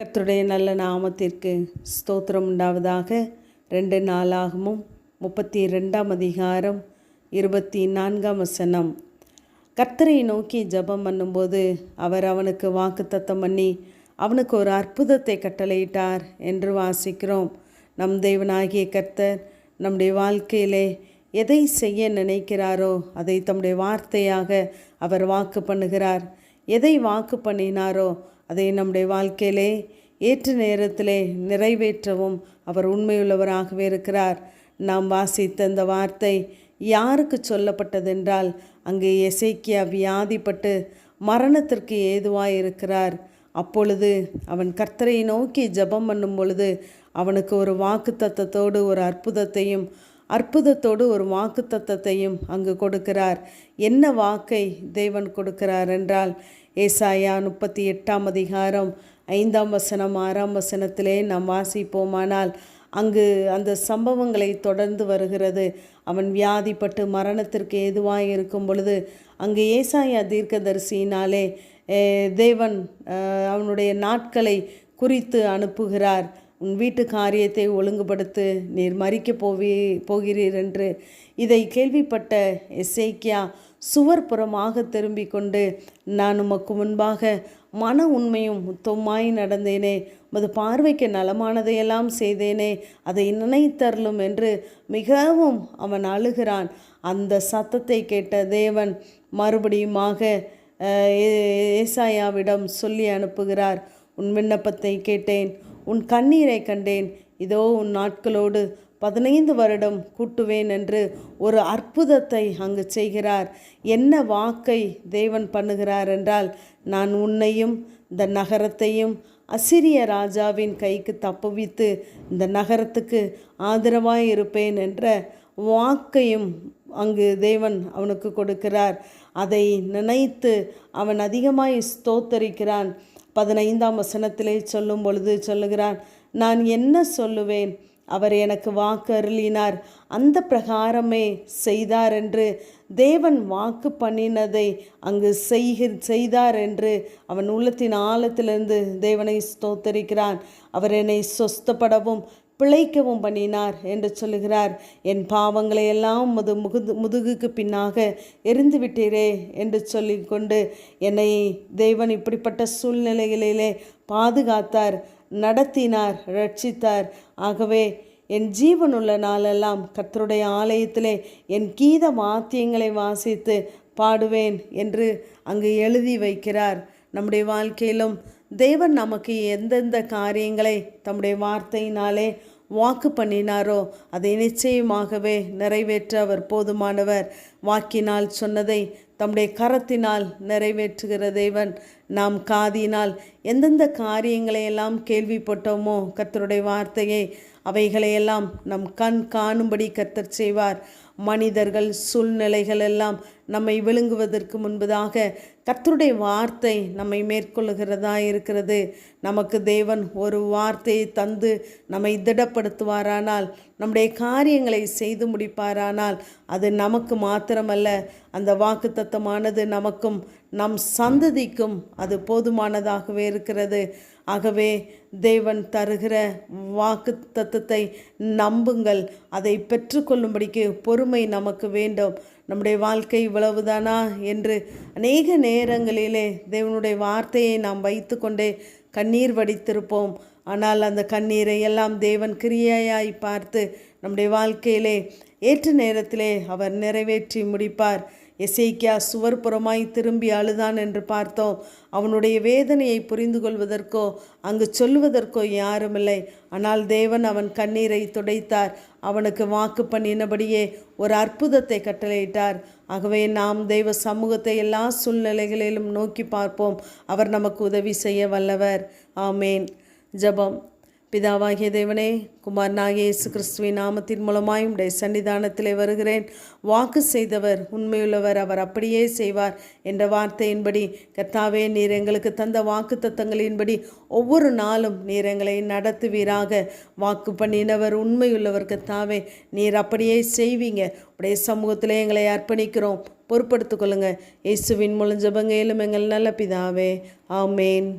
கர்த்தருடைய நல்ல நாமத்திற்கு ஸ்தோத்திரம் உண்டாவதாக. ரெண்டு நாளாகமும் முப்பத்தி ரெண்டாம் அதிகாரம் இருபத்தி நான்காம் வசனம். கர்த்தரை நோக்கி ஜெபம் பண்ணும்போது அவர் அவனுக்கு வாக்குத்தத்தம் பண்ணி அவனுக்கு ஒரு அற்புதத்தை கட்டளையிட்டார் என்று வாசிக்கிறோம். நம் தேவனாகிய கர்த்தர் நம்முடைய வாழ்க்கையிலே எதை செய்ய நினைக்கிறாரோ அதை தம்முடைய வார்த்தையாக அவர் வாக்கு பண்ணுகிறார். எதை வாக்கு பண்ணினாரோ அதை நம்முடைய வாழ்க்கையிலே ஏற்ற நேரத்திலே நிறைவேற்றவும் அவர் உண்மையுள்ளவராகவே இருக்கிறார். நாம் வாசித்த இந்த வார்த்தை யாருக்கு சொல்லப்பட்டதென்றால் அங்கே எசைக்கியா வியாதிப்பட்டு மரணத்திற்கு ஏதுவாய் இருக்கிறார் அப்பொழுது அவன் கர்த்தரை நோக்கி ஜெபம் பண்ணும் பொழுது அவனுக்கு ஒரு வாக்கு தத்தத்தோடு ஒரு அற்புதத்தையும் அற்புதத்தோடு ஒரு வாக்கு தத்தத்தையும் அங்கு கொடுக்கிறார். என்ன வாக்கை தேவன் கொடுக்கிறார் என்றால் ஏசாயா முப்பத்தி எட்டாம் அதிகாரம் ஐந்தாம் வசனம் ஆறாம் வசனத்திலே நாம் வாசிப்போமானால் அங்கு அந்த சம்பவங்களை தொடர்ந்து வருகிறது. அவன் வியாதிப்பட்டு மரணத்திற்கு ஏதுவாக இருக்கும் பொழுது அங்கு ஏசாயா தீர்க்கதரிசியினாலே தேவன் அவனுடைய நாட்களை குறித்து அனுப்புகிறார். உன் வீட்டு காரியத்தை ஒழுங்குபடுத்து நீர் மறிக்க போவி போகிறீர் என்று இதை கேள்விப்பட்ட எசேக்கியா சுவர் புறமாக திரும்பி கொண்டு நான் உமக்கு முன்பாக மன உண்மையும் முத்தமாய் நடந்தேனே மது பார்வைக்கு நலமானதையெல்லாம் செய்தேனே அதை நினைத்தரலும் என்று மிகவும் அவன் அழுகிறான். அந்த சத்தத்தை கேட்ட தேவன் மறுபடியுமாக ஏசாயாவிடம் சொல்லி அனுப்புகிறார். உன் விண்ணப்பத்தை கேட்டேன். உன் கண்ணீரை கண்டேன். இதோ உன் நாட்களோடு பதினைந்து வருடம் கூட்டுவேன் என்று ஒரு அற்புதத்தை அங்கு செய்கிறார். என்ன வாக்கை தேவன் பண்ணுகிறார் என்றால் நான் உன்னையும் இந்த நகரத்தையும் அசிரிய ராஜாவின் கைக்கு தப்புவித்து இந்த நகரத்துக்கு ஆதரவாய் இருப்பேன் என்ற வாக்கையும் அங்கு தேவன் அவனுக்கு கொடுக்கிறார். அதை நினைத்து அவன் அதிகமாய் ஸ்தோத்தரிக்கிறான். பதினைந்தாம் வசனத்திலே சொல்லும் பொழுது சொல்லுகிறான் நான் என்ன சொல்லுவேன்? அவர் எனக்கு வாக்கு அருளினார். அந்த பிரகாரமே செய்தார் என்று தேவன் வாக்கு பண்ணினதை அங்கு செய்கி செய்தார் என்று அவன் உள்ளத்தின் ஆழத்திலிருந்து தேவனை ஸ்தோத்தரிக்கிறான். அவர் என்னை சொஸ்தப்படவும் பிழைக்கவும் பண்ணினார் என்று சொல்லுகிறார். என் பாவங்களை எல்லாம் முது முகுது முதுகுக்கு பின்னாக எரிந்து விட்டீரே என்று சொல்லிக்கொண்டு என்னை தேவன் இப்படிப்பட்ட சூழ்நிலைகளிலே பாதுகாத்தார் நடத்தினார் ரட்சித்தார். ஆகவே என் ஜீவனுள்ள நாளெல்லாம் கர்த்தருடைய ஆலயத்திலே என் கீத வாத்தியங்களை வாசித்து பாடுவேன் என்று அங்கு எழுதி வைக்கிறார். நம்முடைய வாழ்க்கையிலும் தேவன் நமக்கு எந்தெந்த காரியங்களை தம்முடைய வார்த்தையினாலே வாக்கு பண்ணினாரோ அதை நிச்சயமாகவே நிறைவேற்ற அவர் போதுமானவர். வாக்கினால் சொன்னதை தம்முடைய கரத்தினால் நிறைவேற்றுகிற தேவன் நாம் காதினால் எந்தெந்த காரியங்களை எல்லாம் கேள்விப்பட்டோமோ கர்த்தருடைய வார்த்தையை அவைகளையெல்லாம் நம் கண் காணும்படி கத்தர் செய்வார். மனிதர்கள் சூழ்நிலைகள் எல்லாம் நம்மை விழுங்குவதற்கு முன்பதாக கர்த்தருடைய வார்த்தை நம்மை மேற்கொள்ளுகிறதா இருக்கிறது. நமக்கு தேவன் ஒரு வார்த்தையை தந்து நம்மை திடப்படுத்துவாரானால் நம்முடைய காரியங்களை செய்து முடிப்பாரானால் அது நமக்கு மாத்திரமல்ல. அந்த வாக்கு தத்தமானது நமக்கும் நம் சந்ததிக்கும் அது போதுமானதாகவே இருக்கிறது. ஆகவே தேவன் தருகிற வாக்கு தத்துவத்தை நம்புங்கள். அதை பெற்றுக்கொள்ளும்படிக்கு பொறுமை நமக்கு வேண்டும். நம்முடைய வாழ்க்கை இவ்வளவுதானா என்று அநேக நேரங்களிலே தேவனுடைய வார்த்தையை நாம் வைத்து கொண்டே கண்ணீர் வடித்திருப்போம். ஆனால் அந்த கண்ணீரை எல்லாம் தேவன் கிரியையாய் பார்த்து நம்முடைய வாழ்க்கையிலே ஏற்ற நேரத்திலே அவர் நிறைவேற்றி முடிப்பார். எசேக்கியா சுவர்புறமாய் திரும்பி அழுதான் என்று பார்த்தோம். அவனுடைய வேதனையை புரிந்து கொள்வதற்கோ அங்கு சொல்லுவதற்கோ யாருமில்லை. ஆனால் தேவன் அவன் கண்ணீரை துடைத்தார். அவனுக்கு வாக்கு பண்ணினபடியே ஒரு அற்புதத்தை கட்டளையிட்டார். ஆகவே நாம் தெய்வ சமூகத்தை எல்லா சூழ்நிலைகளிலும் நோக்கி பார்ப்போம். அவர் நமக்கு உதவி செய்ய வல்லவர். ஆமேன். ஜபம். பிதாவாகிய தேவனே குமாரனாகிய இயேசு கிறிஸ்துவின் நாமத்தின் மூலமாய் உடைய சன்னிதானத்திலே வருகிறேன். வாக்கு செய்தவர் உண்மையுள்ளவர் அவர் அப்படியே செய்வார் என்ற வார்த்தையின்படி கர்த்தாவே நீர் எங்களுக்கு தந்த வாக்கு தத்தங்களின்படி ஒவ்வொரு நாளும் நீர் எங்களை நடத்துவீராக. வாக்கு பண்ணினவர் உண்மையுள்ளவர் கர்த்தாவே நீர் அப்படியே செய்வீங்க. உடைய சமூகத்திலே எங்களை அர்ப்பணிக்கிறோம். பொறுப்படுத்திக்கொள்ளுங்க இயேசுவின் மூலம் ஜபங்கையிலும் எங்கள் நல்ல பிதாவே. ஆமேன்.